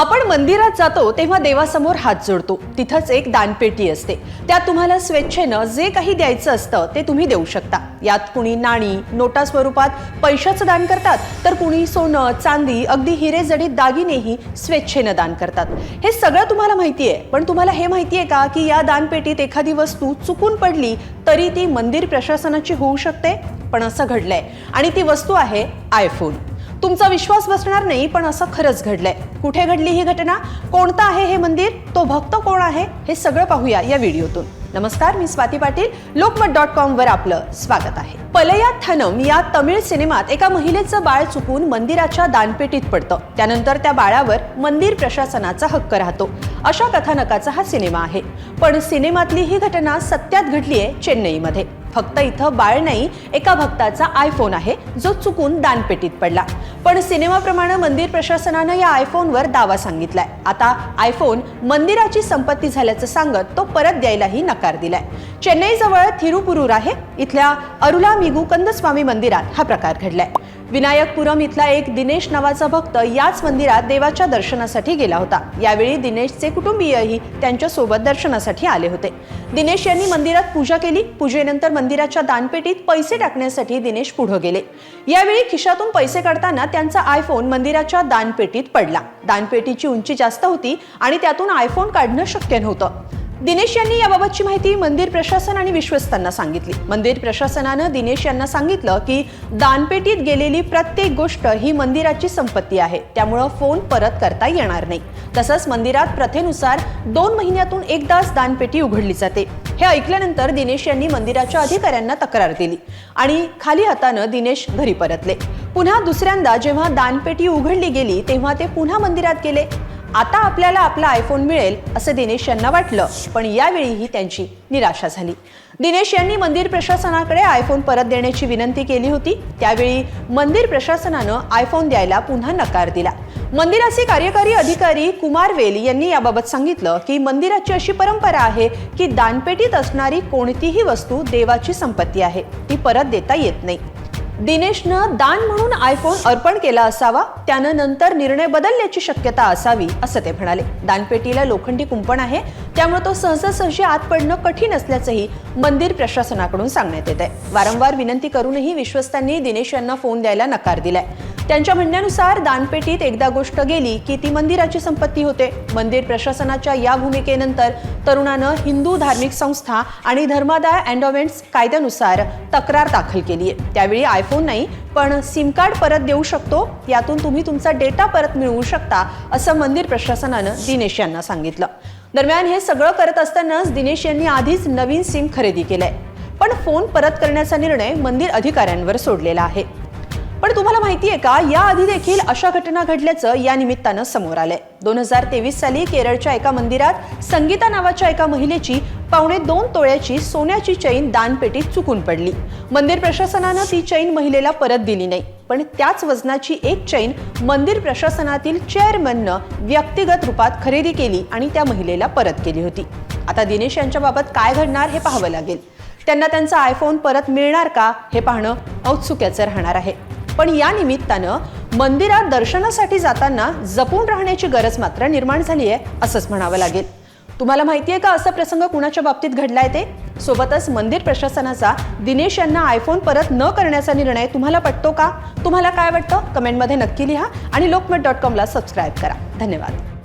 आपण मंदिरात जातो तेव्हा देवासमोर हात जोडतो. तिथंच एक दानपेटी असते. त्यात तुम्हाला स्वेच्छेनं जे काही द्यायचं असतं ते तुम्ही देऊ शकता. यात कुणी नाणी नोटा स्वरूपात पैशाचं दान करतात तर कुणी सोनं चांदी अगदी हिरे जडीत दागिनेही स्वेच्छेनं दान करतात. हे सगळं तुम्हाला माहिती आहे. पण तुम्हाला हे माहिती आहे का की या दानपेटीत एखादी वस्तू चुकून पडली तरी ती मंदिर प्रशासनाची होऊ शकते? पण असं घडलंय. आणि ती वस्तू आहे आयफोन तुमचा विश्वास बसणार नाही पण असं खरंच घडलंय. कुठे घडली ही घटना? कोणतं आहे हे मंदिर? तो भक्त कोण आहे? हे सगळं पाहूया या व्हिडिओतून. नमस्कार मी स्वाती पाटील. लोकमत डॉट कॉम वर आपलं स्वागत आहे. पलया थनम या तमिळ सिनेमात एका महिलेचं बाळ चुकून मंदिराच्या दानपेटीत पडतं. त्यानंतर त्या बाळावर मंदिर प्रशासनाचा हक्क राहतो. अशा कथानकाचा हा सिनेमा आहे. पण सिनेमातली ही घटना सत्यात घडली आहे चेन्नईमध्ये. फक्त इथं बाळ नाही एका भक्ताचा आयफोन आहे जो चुकून दानपेटीत पडला. पण सिनेमाप्रमाणे मंदिर प्रशासनानं या आयफोनवर दावा सांगितलाय. आता आयफोन मंदिराची संपत्ती झाल्याचं सांगत तो परत द्यायलाही नकार दिलाय. चेन्नईजवळ थिरुपुरूर आहे इथल्या अरुला मिगू कंदस्वामी मंदिरात हा प्रकार घडलाय. विनायकपुरम इथला एक दिनेश नावाचा भक्त याच मंदिरात देवाच्या दर्शनासाठी गेला होता. यावेळी दिनेशचे कुटुंबीयही त्यांच्यासोबत दर्शनासाठी आले होते. दिनेश यांनी मंदिरात पूजा केली. पूजेनंतर मंदिराच्या दानपेटीत पैसे टाकण्यासाठी दिनेश पुढे गेले. यावेळी खिशातून पैसे काढताना त्यांचा आयफोन मंदिराच्या दानपेटीत पडला. दानपेटीची उंची जास्त होती आणि त्यातून आयफोन काढणं शक्य नव्हतं. दिनेश यांनी याबाबतची माहिती मंदिर प्रशासन आणि विश्वस्तांना सांगितली. मंदिर प्रशासनानं दिनेश यांना सांगितलं की दानपेटीत गेलेली प्रत्येक गोष्ट ही मंदिराची संपत्ती आहे. त्यामुळं फोन परत करता येणार नाही. तसंच मंदिरात प्रथेनुसार दोन महिन्यातून एकदाच दानपेटी उघडली जाते. हे ऐकल्यानंतर दिनेश यांनी मंदिराच्या अधिकाऱ्यांना तक्रार दिली आणि खाली हातानं दिनेश घरी परतले. पुन्हा दुसऱ्यांदा जेव्हा दानपेटी उघडली गेली तेव्हा ते पुन्हा मंदिरात गेले. आता आपल्याला आपला आयफोन मिळेल असं दिनेश यांना वाटलं. पण यावेळीही त्यांची निराशा झाली. दिनेश यांनी मंदिर प्रशासनाकडे आयफोन परत देण्याची विनंती केली होती. त्यावेळी मंदिर प्रशासनानं आयफोन द्यायला पुन्हा नकार दिला. मंदिराचे कार्यकारी अधिकारी कुमार वेल यांनी याबाबत सांगितलं की मंदिराची अशी परंपरा आहे की दानपेटीत असणारी कोणतीही वस्तू देवाची संपत्ती आहे. ती परत देता येत नाही. दिनेशनं दान म्हणून आयफोन अर्पण केला असावा त्यानं नंतर निर्णय बदलण्याची शक्यता असावी असं ते म्हणाले. दानपेटीला लोखंडी कुंपण आहे त्यामुळे तो सहजासहजी आत पडणं कठीण असल्याचंही मंदिर प्रशासनाकडून सांगण्यात येत आहे वारंवार विनंती करूनही विश्वस्तांनी दिनेश यांना फोन द्यायला नकार दिलाय. त्यांच्या म्हणण्यानुसार दानपेटीत एकदा गोष्ट गेली की ती मंदिराची संपत्ती होते. मंदिर प्रशासनाच्या या भूमिकेनंतर तरुणानं हिंदू धार्मिक संस्था आणि धर्मादाय अँडोमेंट्स कायद्यानुसार तक्रार दाखल केली आहे. त्यावेळी आयफोन नाही पण सिम कार्ड परत देऊ शकतो. यातून तुम्ही तुमचा डेटा परत मिळवू शकता असं मंदिर प्रशासनानं दिनेश यांना सांगितलं. दरम्यान हे सगळं करत असतानाच दिनेश यांनी आधीच नवीन सिम खरेदी केलंय. पण फोन परत करण्याचा निर्णय मंदिर अधिकाऱ्यांवर सोडलेला आहे. पण तुम्हाला माहिती आहे का याआधी देखील अशा घटना घडल्याचं या निमित्तानं समोर आलंय. दोन हजार तेवीस साली केरळच्या एका मंदिरात संगीता नावाच्या एका महिलेची पावणे दोन तोळ्याची सोन्याची चैन दानपेटीत चुकून पडली. मंदिर प्रशासनानं ती चैन महिलेला परत दिली नाही. पण त्याच वजनाची एक चैन मंदिर प्रशासनातील चेअरमननं व्यक्तिगत रूपात खरेदी केली आणि त्या महिलेला परत केली होती. आता दिनेश यांच्या बाबत काय घडणार हे पाहावं लागेल. त्यांना त्यांचा आयफोन परत मिळणार का हे पाहणं औत्सुक्याचं राहणार आहे. पण या निमित्तानं मंदिरात दर्शनासाठी जाताना जपून राहण्याची गरज मात्र निर्माण झाली आहे असंच म्हणावं लागेल. तुम्हाला माहिती आहे का असा प्रसंग कुणाच्या बाबतीत घडलाय ते? सोबतच मंदिर प्रशासनाचा दिनेश यांना आयफोन परत न करण्याचा निर्णय तुम्हाला पटतो का? तुम्हाला काय वाटतं? कमेंटमध्ये नक्की लिहा आणि लोकमत डॉट कॉमला सबस्क्राईब करा. धन्यवाद.